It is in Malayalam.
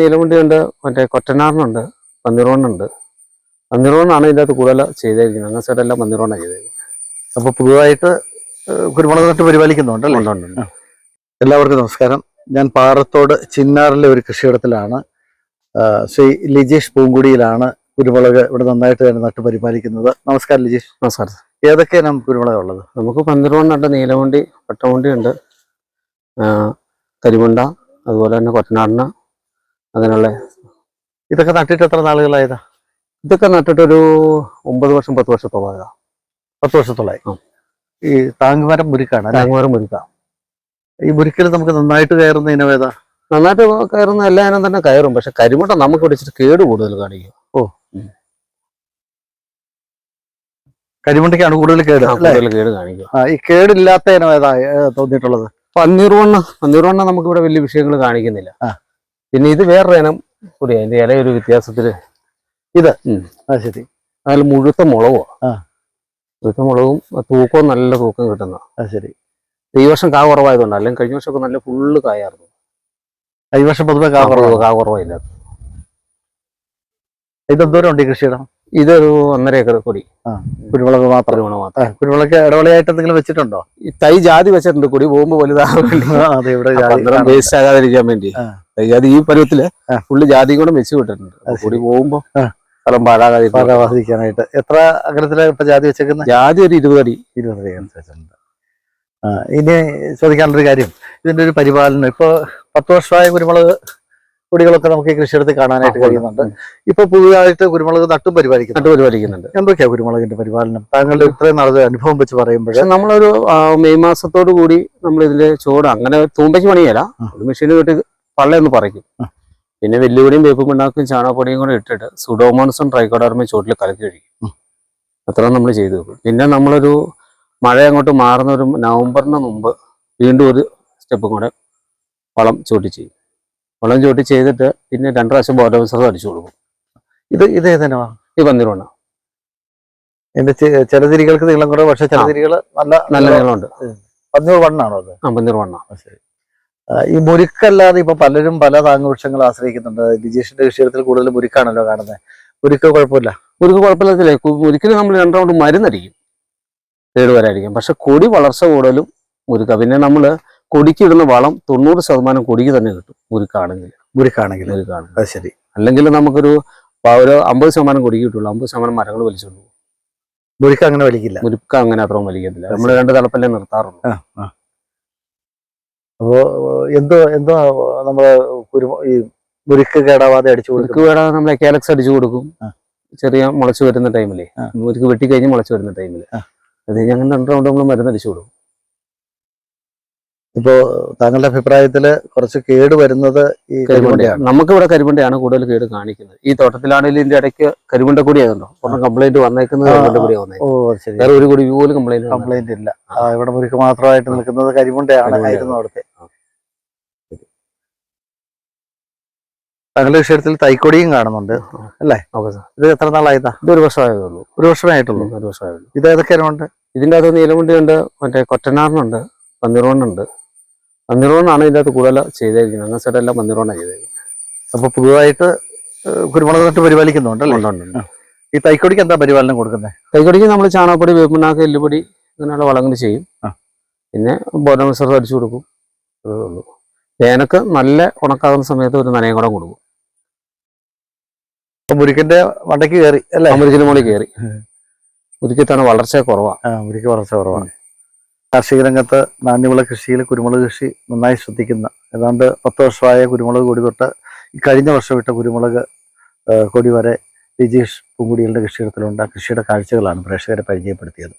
നീലമുണ്ടിയുണ്ട് മറ്റേ കൊറ്റനാറിനുണ്ട് പന്നിറോണുണ്ട് പന്നിറോണാണ് ഇതിന്റെ അകത്ത് കൂടുതൽ ചെയ്തേക്കുന്നത്. അങ്ങനെ സൈഡെല്ലാം പന്നിറോണാണ് ചെയ്തേക്കുന്നത്. അപ്പോൾ പുതുതായിട്ട് കുരുമുളക് നട്ട് ഉണ്ട്. എല്ലാവർക്കും നമസ്കാരം. ഞാൻ പാറത്തോട് ചിന്നാറിലെ ഒരു കൃഷിയിടത്തിലാണ്. ശ്രീ ലിജേഷ് പൂങ്കുടിയിലാണ് കുരുമുളക് ഇവിടെ നന്നായിട്ട് തന്നെ നട്ട് പരിപാലിക്കുന്നത്. നമസ്കാരം ലിജേഷ്. നമസ്കാരം ഏതൊക്കെയാണ് നമുക്ക് കുരുമുളക് ഉള്ളത്? നമുക്ക് പന്നിറോണുണ്ട് നീലമുണ്ടി പട്ടമുണ്ടി ഉണ്ട് കരിമുണ്ട അതുപോലെ തന്നെ കൊറ്റനാടിന് അങ്ങനെയുള്ള ഇതൊക്കെ നട്ടിട്ട് എത്ര നാളുകളായതാ ഇതൊക്കെ നട്ടിട്ടൊരു ഒമ്പത് വർഷം പത്ത് വർഷത്തോളം പത്ത് വർഷത്തോളായി ഈ താങ്ങുമരം മുരിക്കാണ് താങ്ങുമരം തേങ്ങമരം ഈ മുരിക്കൽ നമുക്ക് നന്നായിട്ട് കയറുന്ന ഇനം ഏതാ? നന്നായിട്ട് കയറുന്ന എല്ലാ ഇനം തന്നെ കയറും. പക്ഷെ കരിമുട്ട നമുക്ക് പിടിച്ചിട്ട് കേട് കൂടുതൽ കാണിക്കും. ഓ. കരിമുണ്ടയ്ക്കാണ് കൂടുതൽ കേട് കൂടുതൽ കേട് കാണിക്കും. ആ, ഈ കേടില്ലാത്ത ഇനം ഏതാ തോന്നിയിട്ടുള്ളത്? ഏ, വണ്ണ. പന്നീർവണ്ണ പന്നീർവണ്ണ നമുക്ക് ഇവിടെ വലിയ വിഷയങ്ങൾ കാണിക്കുന്നില്ല. ആ. പിന്നെ ഇത് വേറൊരു ഇനം കൂടി അതിന്റെ ഇല ഒരു വ്യത്യാസത്തിൽ. ആ ശരി. അതിൽ മുഴുത്ത മുളകും. മുഴുത്ത മുളകും തൂക്കവും നല്ല തൂക്കം കിട്ടുന്ന. ആ ശരി. ഈ വർഷം കാ കുറവായതുകൊണ്ട്. അല്ലെങ്കിൽ കഴിഞ്ഞ വർഷമൊക്കെ നല്ല ഫുള്ള് കായായിരുന്നു. ഈ വർഷം പൊതുവെ കാ കുറവ്. കാ കുറവില്ല ഇതെന്തോരം ഉണ്ട് ഈ കൃഷിയിടം? ഇതൊരു ഒന്നര ഏക്കർ കൂടി. കുരുമുളക് മാത്രം. കുരുമുളക് മാത്രം. കുരുമുളക് ഇടവളയായിട്ട് എന്തെങ്കിലും വെച്ചിട്ടുണ്ടോ? ഈ തൈ ജാതി വെച്ചിട്ടുണ്ട്. കൊടി പോകുമ്പോൾ വലുതാകാൻ വേണ്ടി അതെ വേസ്റ്റ് ആകാതിരിക്കാൻ വേണ്ടി. ആ. ഈ പരുവത്തിൽ. ഫുള്ള് ജാതി കൂടെ വെച്ച് വിട്ടിട്ടുണ്ട് കൂടി പോകുമ്പോ. സ്ഥലം പാഴാകാതിരിക്കാനായിട്ട് എത്ര അകലത്തിലാണ് ഇപ്പൊ ജാതി വെച്ചേക്കുന്നത് ജാതി ഒരു ഇരുപതടി ഇരുപതടി അനുസരിച്ചിട്ടുണ്ട് ഇനി ചോദിക്കാനുള്ളൊരു കാര്യം. ഇതിന്റെ ഒരു പരിപാലനം. ഇപ്പൊ പത്ത് വർഷമായ കുരുമുളക് കുടികളൊക്കെ നമുക്ക് ഈ കൃഷിയിടത്തിൽ കാണാനായിട്ട് കഴിയുന്നുണ്ട്. ഇപ്പൊ പുതുതായിട്ട് കുരുമുളക് നട്ടും പരിപാലിക്കുന്നു. നട്ടു പരിപാലിക്കുന്നുണ്ട്. എന്തൊക്കെയാ കുരുമുളകിന്റെ പരിപാലനം? താങ്കളുടെ ഇത്രയും നാളത്തെ അനുഭവം വെച്ച് പറയുമ്പോൾ നമ്മളൊരു മെയ് മാസത്തോടു കൂടി നമ്മൾ ചോട് അങ്ങനെ തൂമ്പയ്ക്ക് പണിയല്ല. മെഷീനിൽ കിട്ടി പള്ളയൊന്ന് പറിക്കും ആ. പിന്നെ വെല്ലുവിളിയും വേപ്പും പിണ്ണാക്കും ചാണകപ്പൊടിയും കൂടെ ഇട്ടിട്ട് സുഡോമോൺസും ട്രൈക്കോഡർമയും ചോട്ടിൽ കലക്കി കഴിക്കും. അത്ര നമ്മൾ ചെയ്തു വെക്കും. പിന്നെ നമ്മളൊരു മഴ അങ്ങോട്ട് മാറുന്ന ഒരു നവംബറിന് മുമ്പ് വീണ്ടും ഒരു സ്റ്റെപ്പും കൂടെ വളം ചോട്ടി ചെയ്യും. വളം ചോട്ടി ചെയ്തിട്ട് പിന്നെ രണ്ടു പ്രാവശ്യം ബോധവസരം അടിച്ചു കൊടുക്കും. ഇത് ഇത് ഏതനവാ ഈ പന്തിരുവണ്ണ എന്റെ ചില തിരികൾക്ക് നീളം കുറവ് പക്ഷെ ചില തിരികൾ നല്ല നല്ല നീളമുണ്ട്. പന്നൂർ വണ്ണാണോ അത്? ആ പന്തിരുവണ്ണ ആ, ശരി. ഈ മുരുക്കല്ലാതെ ഇപ്പൊ പലരും പല താങ്ങുവൃക്ഷങ്ങൾ ആശ്രയിക്കുന്നുണ്ട്. ലിജീഷിന്റെ വിഷയത്തിൽ കൂടുതൽ മുരുക്കാണല്ലോ കാണുന്നത്. മുരുക്ക് കുഴപ്പമില്ല. മുരുക്ക് കുഴപ്പമില്ലാത്ത മുരുക്കിന് നമ്മൾ രണ്ട് റൗണ്ട് മരുന്നടിക്കും. കേട് വരാതിരിക്കും പക്ഷെ കൊടി വളർച്ച കൂടുതലും മുരുക്ക. പിന്നെ നമ്മൾ കൊടിക്ക് ഇടുന്ന വളം തൊണ്ണൂറ് ശതമാനം കൊടിക്ക് തന്നെ കിട്ടും മുരുക്കാണെങ്കിൽ. മുരുക്കാണെങ്കിൽ. മുരുക്കാണെങ്കിൽ. അത് ശരി. അല്ലെങ്കിൽ നമുക്കൊരു ഒരു അമ്പത് ശതമാനം കൊടിക്ക് കിട്ടുള്ളൂ. അമ്പത് ശതമാനം മരങ്ങൾ വലിച്ചുകൊണ്ട് പോകും. മുരുക്ക അങ്ങനെ വലിക്കില്ല. മുരുക്ക അങ്ങനെ അത്രയും വലിക്കത്തില്ല. നമ്മൾ രണ്ട് തലപ്പല്ലേ നിർത്താറുള്ളൂ. എന്തോ എന്തോ നമ്മൾ കുരു ഈ മുരുക്ക് കേടാവാതെ അടിച്ചു മുരുക്ക് കൊടുക്കും വേടാ നമ്മളെ കേലക്സ് അടിച്ചു കൊടുക്കും. ചെറിയ മുളച്ച് വരുന്ന ടൈമിൽ. മുരുക്ക് വെട്ടി കഴിഞ്ഞ് മുളച്ച് വരുന്ന ടൈമിൽ. അത് ഞങ്ങൾ രണ്ട് റൗണ്ട് നമ്മൾ മരുന്ന് അടിച്ചു കൊടുക്കും. ഇപ്പോ താങ്കളുടെ അഭിപ്രായത്തിൽ കുറച്ച് കേട് വരുന്നത് ഈ കരിമണ്ടയാണ്. നമുക്ക് ഇവിടെ കരിമണ്ടയാണ് കൂടുതൽ കേട് കാണിക്കുന്നത്. ഈ തോട്ടത്തിലാണെങ്കിലും ഇതിന്റെ ഇടയ്ക്ക് കരിമുണ്ട കൂടി ആയതുണ്ടോ? ഒരെണ്ണം കംപ്ലൈന്റ് വന്നേക്കുന്നത് കരിമണ്ട കൂടി വന്നേ ഓ ശരി. വേറെ ഒരു കൂടി പോലും കംപ്ലൈന്റ് കംപ്ലൈന്റ് ഇല്ല. ഇവിടെ മുരുക്ക് മാത്രമായിട്ട് നിൽക്കുന്നത് കരിമുണ്ടയാണ് കരിമുണ്ടയാണ്. ആയിരുന്നു അവിടുത്തെ ആ. താങ്കളുടെ വിഷയത്തിൽ തൈക്കൊടിയും കാണുന്നുണ്ട്. അല്ലേ? Okay sir. ഇത് എത്ര നാളായതാ? ഇത് ഒരു വർഷമായതുള്ളൂ ഒരു വർഷമായിട്ടുള്ളൂ. ഒരു വർഷമായുള്ളൂ ഇത് ഏതൊക്കെ ഇനമുണ്ട് ഇതിന്റെ അകത്ത് നീലമുണ്ടിയുണ്ട് മറ്റേ കൊറ്റനാറിനുണ്ട് പന്നിറോണുണ്ട് പന്നിറോണാണ് ഇതിന്റെ അകത്ത് കൂടുതൽ ചെയ്തേക്കുന്നത്. അങ്ങനെ സൈഡ് എല്ലാം പന്നിറോണാണ് ചെയ്തേക്കുന്നത്. അപ്പൊ പുതുതായിട്ട് കുരുമുളക് നട്ട് പരിപാലിക്കുന്നുണ്ട് അല്ലേ. ഈ തൈക്കൊടിക്ക് എന്താ പരിപാലനം കൊടുക്കുന്നത്? തൈക്കൊടിക്ക് നമ്മൾ ചാണകപ്പൊടി വേപ്പിണ്ണാക്ക് എല്ലുപൊടി അങ്ങനെയുള്ള വളങ്ങൾ ചെയ്യും. പിന്നെ ബോധമത്സരം അടിച്ചു കൊടുക്കും. അതേ ഉള്ളൂ. വേനക്ക് നല്ല ഉണക്കാകുന്ന സമയത്ത് ഒരു നനയും കൂടെ കൊടുക്കും. അപ്പൊ മുരുക്കിന്റെ വണ്ടയ്ക്ക് കയറി അല്ലേ? മുരുക്കിന്റെ മുകളിൽ കയറി. ഒരിക്കത്താണ് വളർച്ച കുറവാണ് മുരുക്ക് വളർച്ച കുറവാണ്. കാർഷിക രംഗത്ത് നാണ്യവിള കൃഷിയിൽ കുരുമുളക് കൃഷി നന്നായി ശ്രദ്ധിക്കുന്ന ഏതാണ്ട് പത്ത് വർഷമായ കുരുമുളക് കൊടി തൊട്ട് കഴിഞ്ഞ വർഷം ഇട്ട കുരുമുളക് കൊടി വരെ രജീഷ് പൂങ്കുടികളുടെ കൃഷിയിടത്തിലുണ്ട്. ആ കൃഷിയുടെ കാഴ്ചകളാണ് പ്രേക്ഷകരെ പരിചയപ്പെടുത്തിയത്.